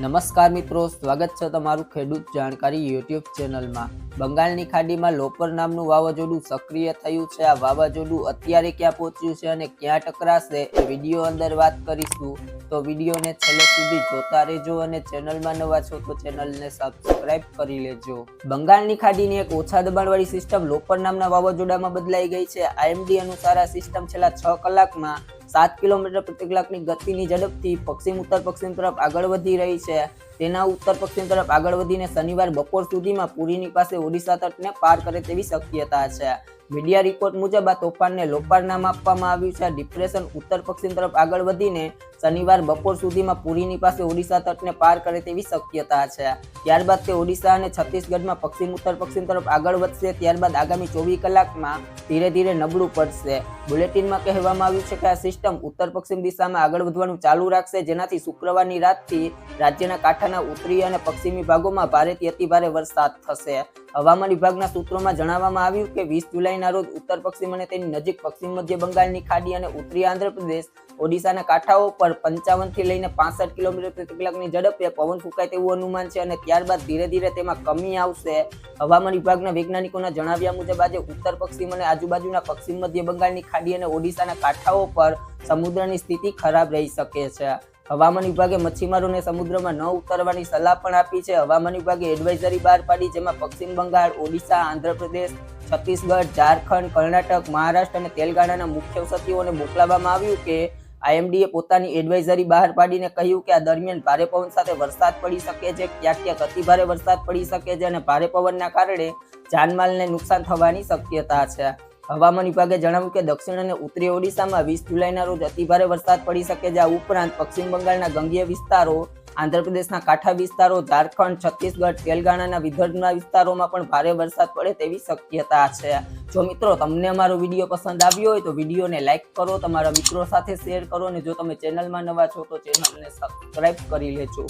નમસ્કાર મિત્રો, સ્વાગત છે તમારું ખેડૂત જાણકારી યુટ્યુબ ચેનલમાં. બંગાળની ખાડીમાં લોપર નામનું વાવાઝોડું સક્રિય થયું છે. આ વાવાઝોડું અત્યારે ક્યાં પહોંચ્યું છે અને ક્યાં ટકરાશે એ વીડિયો અંદર વાત કરીશું. તો વિડીયોને છેલ્લે સુધી જોતા રહેજો અને ચેનલમાં નવા છો તો ચેનલને સબસ્ક્રાઇબ કરી લેજો. બંગાળની ખાડીની એક ઓછા દબાણવાળી સિસ્ટમ લોપર નામના વાવાઝોડામાં બદલાઈ ગઈ છે. આઈએમડી અનુસાર આ સિસ્ટમ છેલ્લા છ કલાકમાં સાત કિલોમીટર પ્રતિ કલાકની ગતિની ઝડપથી પશ્ચિમ ઉત્તર પશ્ચિમ તરફ આગળ વધી રહી છે. તેના ઉત્તર પશ્ચિમ તરફ આગળ વધીને શનિવાર બપોર સુધીમાં પુરીની પાસે ઓડિશા તટને પાર કરે તેવી શક્યતા છે. મીડિયા રિપોર્ટ મુજબ આ તોફાનને લોપાર નામ આપવામાં આવ્યું છે. ડિપ્રેશન ઉત્તર પશ્ચિમ તરફ આગળ વધીને શનિવાર બપોર સુધીમાં પુરીની પાસે ઓડિશા તટને પાર કરે તેવી શક્યતા છે. ત્યારબાદ તે ઓડિશા અને છત્તીસગઢમાં પશ્ચિમ ઉત્તર પશ્ચિમ તરફ આગળ વધશે. ત્યારબાદ આગામી ચોવીસ કલાકમાં ધીરે ધીરે નબળું પડશે. બુલેટિનમાં કહેવામાં આવ્યું છે કે આ સિસ્ટમ ઉત્તર પશ્ચિમ દિશામાં આગળ વધવાનું ચાલુ રાખશે. જેનાથી શુક્રવારની રાતથી રાજ્યના કાંઠાના ઉત્તરીય અને પશ્ચિમી ભાગોમાં ભારેથી અતિભારે વરસાદ થશે. હવામાન વિભાગના સૂત્રોમાં જણાવવામાં આવ્યું કે વીસ જુલાઈના રોજ ઉત્તર પશ્ચિમ અને તેની નજીક પશ્ચિમ મધ્ય બંગાળની ખાડી અને ઉત્તરી આંધ્રપ્રદેશ, ઓડિશાના કાંઠાઓ પર પંચાવનથી લઈને પાસઠ કિલોમીટર પ્રતિ કલાકની ઝડપે પવન ફૂંકાય તેવું અનુમાન છે અને ત્યારબાદ ધીરે ધીરે તેમાં કમી આવશે. હવામાન વિભાગના વૈજ્ઞાનિકોના જણાવ્યા મુજબ આજે ઉત્તર પશ્ચિમ અને આજુબાજુના પશ્ચિમ મધ્ય બંગાળની ખાડી અને ઓડિશાના કાંઠાઓ પર સમુદ્રની સ્થિતિ ખરાબ રહી શકે છે. હવામાન વિભાગે મચ્છીમારોને સમુદ્રમાં ન ઉતરવાની સલાહ પણ આપી છે. હવામાન વિભાગે એડવાઇઝરી બહાર પાડી, જેમાં પશ્ચિમ બંગાળ, ઓડિશા, આંધ્રપ્રદેશ, છત્તીસગઢ, ઝારખંડ, કર્ણાટક, મહારાષ્ટ્ર અને તેલંગાણાના મુખ્ય સચિવોને મોકલવામાં આવ્યું કે આઈએમડીએ પોતાની એડવાઇઝરી બહાર પાડીને કહ્યું કે આ દરમિયાન ભારે પવન સાથે વરસાદ પડી શકે છે, ક્યાંક ક્યાંક અતિભારે વરસાદ પડી શકે છે અને ભારે પવનના કારણે જાનમાલને નુકસાન થવાની શક્યતા છે. હવામાન વિભાગે જણાવ્યું કે દક્ષિણ અને ઉત્તરી ઓડિશામાં વીસ જુલાઈના રોજ અતિભારે વરસાદ પડી શકે છે. આ ઉપરાંત પશ્ચિમ બંગાળના ગંગીય વિસ્તારો, આંધ્રપ્રદેશના કાંઠા વિસ્તારો, ઝારખંડ, છત્તીસગઢ, તેલંગાણાના વિદર્ભના વિસ્તારોમાં પણ ભારે વરસાદ પડે તેવી શક્યતા છે. જો મિત્રો તમને અમારો વીડિયો પસંદ આવ્યો હોય તો વિડીયોને લાઇક કરો, તમારા મિત્રો સાથે શેર કરો અને જો તમે ચેનલમાં નવા છો તો ચેનલને સબસ્ક્રાઇબ કરી લેજો.